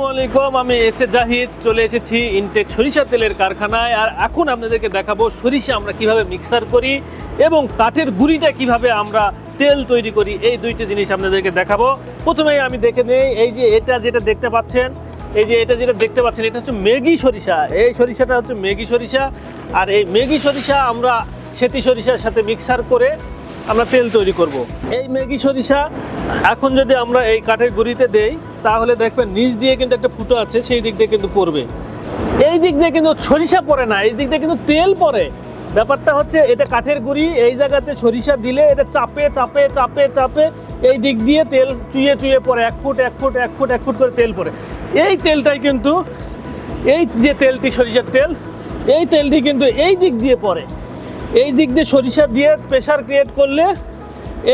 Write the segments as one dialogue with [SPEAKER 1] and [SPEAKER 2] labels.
[SPEAKER 1] আসসালামু আলাইকুম। আমি এস এ জাহিদ, চলে এসেছি ইনটেক সরিষা তেলের কারখানায়। আর এখন আপনাদেরকে দেখাবো সরিষা আমরা কীভাবে মিক্সার করি এবং কাঠের গুঁড়িটা কীভাবে আমরা তেল তৈরি করি। এই দুইটি জিনিস আপনাদেরকে দেখাবো। প্রথমে আমি দেখে নেই, এই যে এটা যেটা দেখতে পাচ্ছেন, এই যে এটা যেটা দেখতে পাচ্ছেন, এটা হচ্ছে মেগি সরিষা। এই সরিষাটা হচ্ছে মেগি সরিষা। আর এই মেগি সরিষা আমরা সেতি সরিষার সাথে মিক্সার করে আমরা তেল তৈরি করব। এই ম্যাগি সরিষা এখন যদি আমরা এই কাঠের গুঁড়িতে দেই, তাহলে দেখবেন নিচ দিয়ে কিন্তু একটা ফুটো আছে, সেই দিক দিয়ে কিন্তু পড়বে। এই দিক দিয়ে কিন্তু সরিষা পড়ে না, এই দিক দিয়ে কিন্তু তেল পড়ে। ব্যাপারটা হচ্ছে এটা কাঠের গুঁড়ি, এই জায়গাতে সরিষা দিলে এটা চাপে চাপে চাপে চাপে এই দিক দিয়ে তেল চুয়ে চুয়ে পড়ে, এক ফুট এক ফুট এক ফুট এক ফুট করে তেল পড়ে। এই তেলটাই কিন্তু, এই যে তেলটি সরিষার তেল, এই তেলটি কিন্তু এই দিক দিয়ে পড়ে। এই দিক দিয়ে সরিষা দিয়ে প্রেশার ক্রিয়েট করলে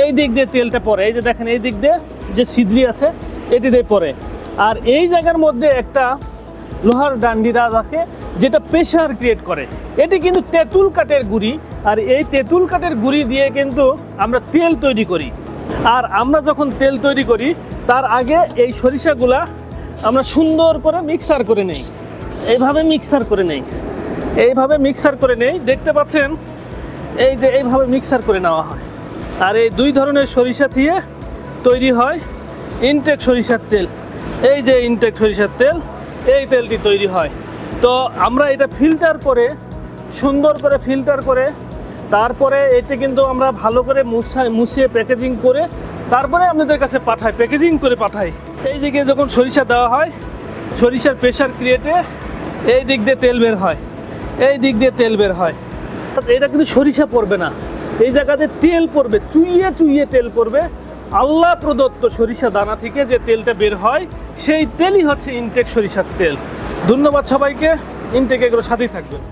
[SPEAKER 1] এই দিক দিয়ে তেলটা পড়ে এই যে দেখেন, এই দিক দিয়ে যে ছিদ্রি আছে, এটি দিয়ে পড়ে আর এই জায়গার মধ্যে একটা লোহার ডান্ডিরা রাখে যেটা প্রেশার ক্রিয়েট করে। এটি কিন্তু তেঁতুল কাঠের গুঁড়ি, আর এই তেঁতুল কাঠের গুঁড়ি দিয়ে কিন্তু আমরা তেল তৈরি করি। আর আমরা যখন তেল তৈরি করি, তার আগে এই সরিষাগুলা আমরা সুন্দর করে মিক্সার করে নেই। এইভাবে মিক্সার করে নেই। এইভাবে মিক্সার করে নেই। দেখতে পাচ্ছেন এই যে এইভাবে মিক্সার করে নেওয়া হয়। আর এই দুই ধরনের সরিষা দিয়ে তৈরি হয় ইনটেক সরিষার তেল। এই যে ইনটেক সরিষার তেল, এই তেলটি তৈরি হয়। তো আমরা এটা ফিল্টার করে, সুন্দর করে ফিল্টার করে, তারপরে এটি কিন্তু আমরা ভালো করে মুছাই, মুছিয়ে প্যাকেজিং করে, তারপরে আপনাদের কাছে পাঠাই প্যাকেজিং করে পাঠাই। এই দিকে যখন সরিষা দেওয়া হয়, সরিষার প্রেশার ক্রিয়েটে এই দিক দিয়ে তেল বের হয়। এই দিক দিয়ে তেল বের হয়। এটা কিন্তু সরিষা পড়বে না। এই জায়গাতে তেল পড়বে, চুইয়ে চুইয়ে তেল পড়বে। আল্লাহ প্রদত্ত সরিষা দানা থেকে যে তেলটা বের হয়, সেই তেলই হচ্ছে ইনটেক সরিষার তেল। ধন্যবাদ সবাইকে ইনটেক এগুলো সাথেই থাকবেন।